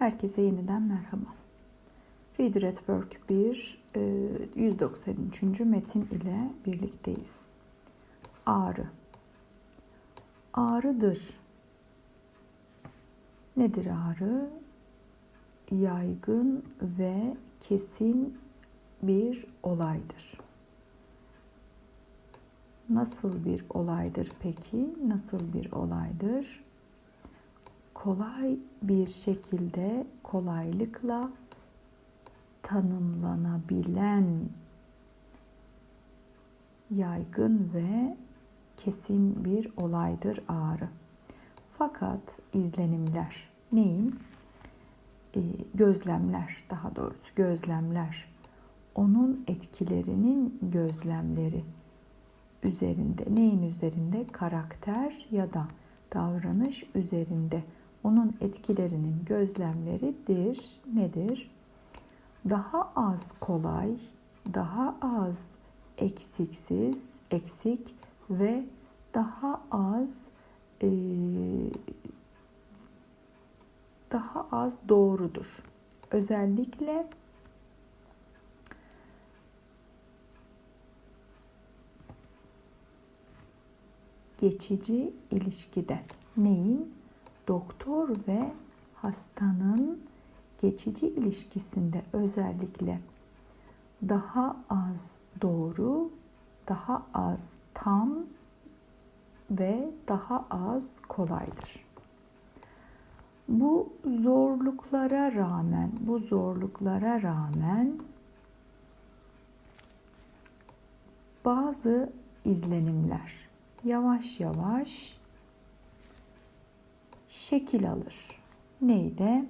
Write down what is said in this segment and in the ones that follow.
Herkese yeniden merhaba. Reader at Work 1 e, 193. metin ile birlikteyiz. Ağrı. Ağrıdır. Nedir ağrı? Yaygın ve kesin bir olaydır. Nasıl bir olaydır peki? Nasıl bir olaydır? Kolay bir şekilde kolaylıkla tanımlanabilen yaygın ve kesin bir olaydır ağrı. Fakat izlenimler neyin? E, gözlemler daha doğrusu gözlemler. Onun etkilerinin gözlemleri üzerinde neyin üzerinde? Karakter ya da davranış üzerinde onun etkilerinin gözlemleridir. Nedir? Daha az kolay, daha az eksiksiz, eksik ve daha az e, daha az doğrudur. Özellikle geçici ilişkide neyin doktor ve hastanın geçici ilişkisinde özellikle daha az doğru, daha az tam ve daha az kolaydır. Bu zorluklara rağmen, bu zorluklara rağmen bazı izlenimler yavaş yavaş şekil alır. Neydi?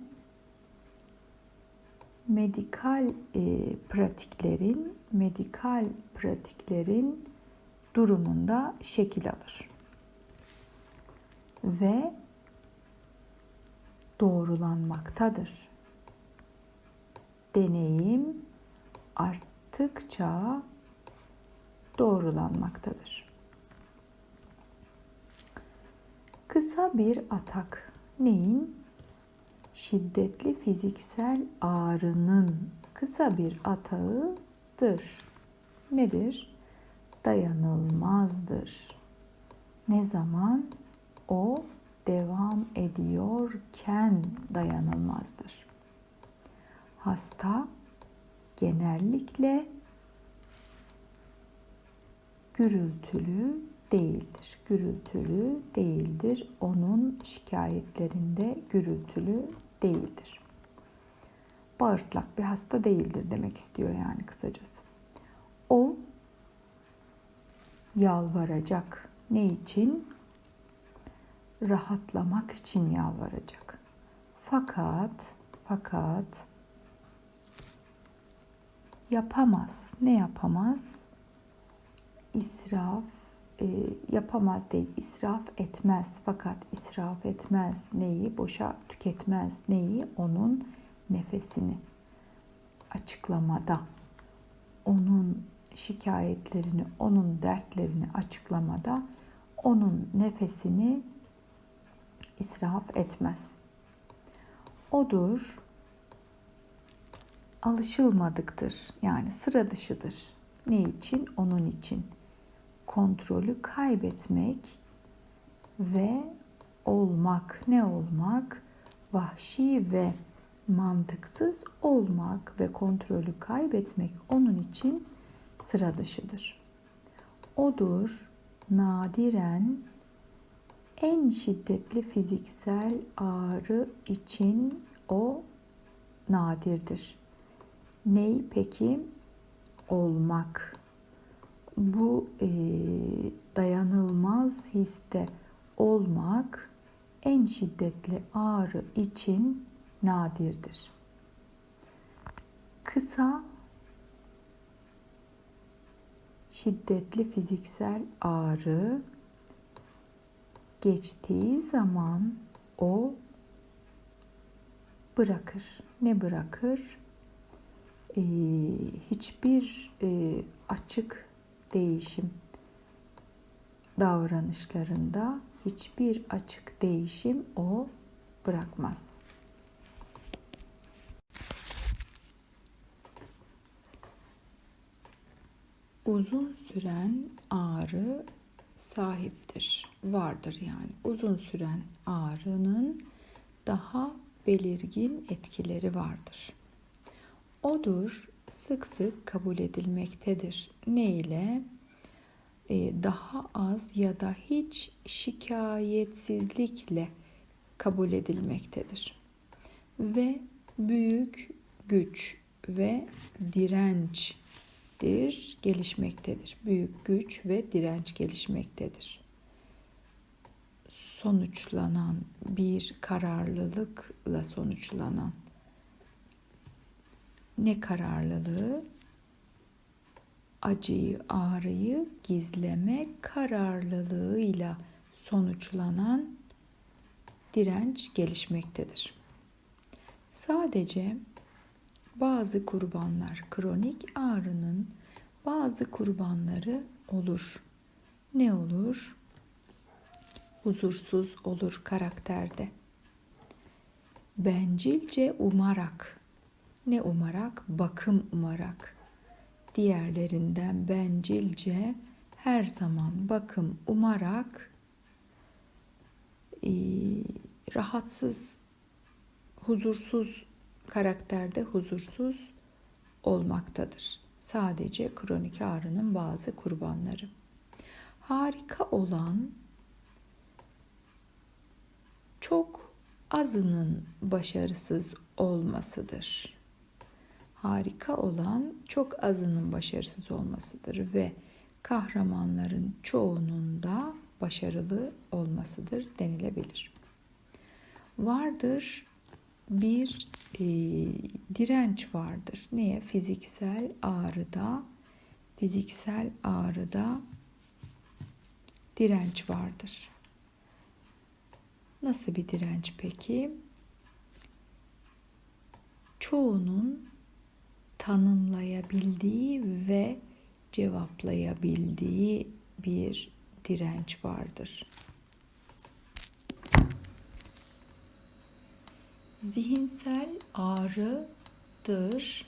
Medikal e, pratiklerin, medikal pratiklerin durumunda şekil alır. Ve doğrulanmaktadır. Deneyim arttıkça doğrulanmaktadır. Kısa bir atak neyin? Şiddetli fiziksel ağrının kısa bir atağıdır. Nedir? Dayanılmazdır. Ne zaman o devam ediyorken dayanılmazdır. Hasta genellikle gürültülü değildir. Gürültülü değildir. Onun şikayetlerinde gürültülü değildir. Bağırtlak bir hasta değildir demek istiyor yani kısacası. O yalvaracak. Ne için? Rahatlamak için yalvaracak. Fakat fakat yapamaz. Ne yapamaz? İsraf e, yapamaz değil, israf etmez. Fakat israf etmez neyi? Boşa tüketmez neyi? Onun nefesini açıklamada, onun şikayetlerini, onun dertlerini açıklamada onun nefesini israf etmez. Odur alışılmadıktır. Yani sıra dışıdır. Ne için? Onun için kontrolü kaybetmek ve olmak ne olmak? Vahşi ve mantıksız olmak ve kontrolü kaybetmek onun için sıra dışıdır. Odur nadiren en şiddetli fiziksel ağrı için o nadirdir. Ney peki? Olmak bu e, dayanılmaz histe olmak en şiddetli ağrı için nadirdir. Kısa şiddetli fiziksel ağrı geçtiği zaman o bırakır. Ne bırakır? Ee, hiçbir e, açık değişim davranışlarında hiçbir açık değişim o bırakmaz. Uzun süren ağrı sahiptir, vardır yani. Uzun süren ağrının daha belirgin etkileri vardır. Odur sık sık kabul edilmektedir. Ne ile? Ee, daha az ya da hiç şikayetsizlikle kabul edilmektedir. Ve büyük güç ve dirençtir, gelişmektedir. Büyük güç ve direnç gelişmektedir. Sonuçlanan bir kararlılıkla sonuçlanan ne kararlılığı? Acıyı, ağrıyı gizleme kararlılığıyla sonuçlanan direnç gelişmektedir. Sadece bazı kurbanlar kronik ağrının bazı kurbanları olur. Ne olur? Huzursuz olur karakterde. Bencilce umarak ne umarak? Bakım umarak. Diğerlerinden bencilce her zaman bakım umarak e, rahatsız, huzursuz karakterde huzursuz olmaktadır. Sadece kronik ağrının bazı kurbanları. Harika olan çok azının başarısız olmasıdır. Harika olan çok azının başarısız olmasıdır ve kahramanların çoğunun da başarılı olmasıdır denilebilir. Vardır bir e, direnç vardır. Neye? Fiziksel ağrıda, fiziksel ağrıda direnç vardır. Nasıl bir direnç peki? Çoğunun tanımlayabildiği ve cevaplayabildiği bir direnç vardır. Zihinsel ağrıdır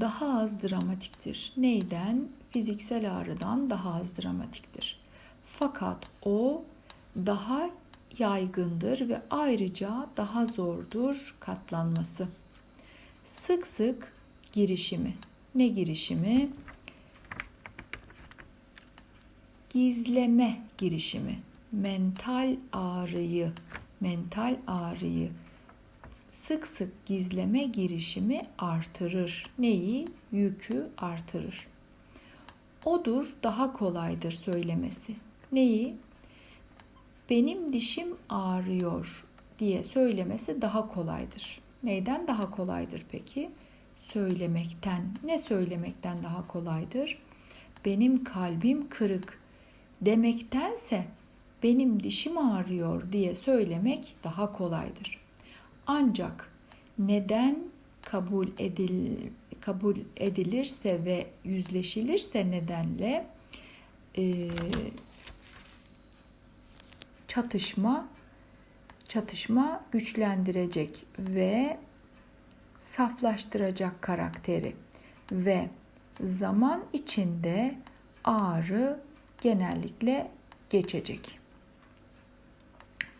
daha az dramatiktir. Neyden? Fiziksel ağrıdan daha az dramatiktir. Fakat o daha yaygındır ve ayrıca daha zordur katlanması. Sık sık girişimi. Ne girişimi? Gizleme girişimi. Mental ağrıyı, mental ağrıyı sık sık gizleme girişimi artırır. Neyi? Yükü artırır. Odur daha kolaydır söylemesi. Neyi? Benim dişim ağrıyor diye söylemesi daha kolaydır. Neyden daha kolaydır peki? Söylemekten. Ne söylemekten daha kolaydır? Benim kalbim kırık demektense benim dişim ağrıyor diye söylemek daha kolaydır. Ancak neden kabul edil kabul edilirse ve yüzleşilirse nedenle e, çatışma çatışma güçlendirecek ve saflaştıracak karakteri ve zaman içinde ağrı genellikle geçecek.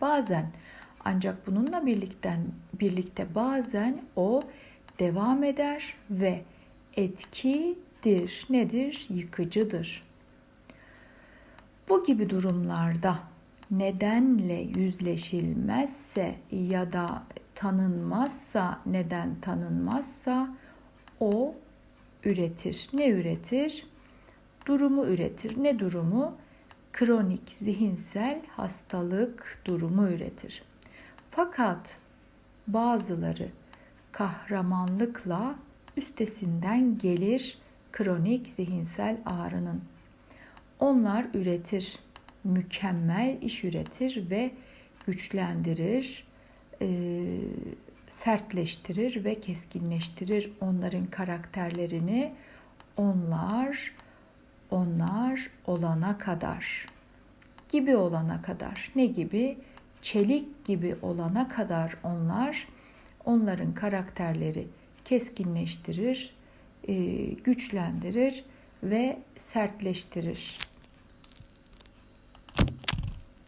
Bazen ancak bununla birlikte birlikte bazen o devam eder ve etkidir. Nedir? Yıkıcıdır. Bu gibi durumlarda nedenle yüzleşilmezse ya da tanınmazsa, neden tanınmazsa o üretir. Ne üretir? Durumu üretir. Ne durumu? Kronik zihinsel hastalık durumu üretir. Fakat bazıları kahramanlıkla üstesinden gelir kronik zihinsel ağrının. Onlar üretir, mükemmel iş üretir ve güçlendirir, e, sertleştirir ve keskinleştirir onların karakterlerini. Onlar onlar olana kadar gibi olana kadar ne gibi çelik gibi olana kadar onlar onların karakterleri keskinleştirir, e, güçlendirir ve sertleştirir.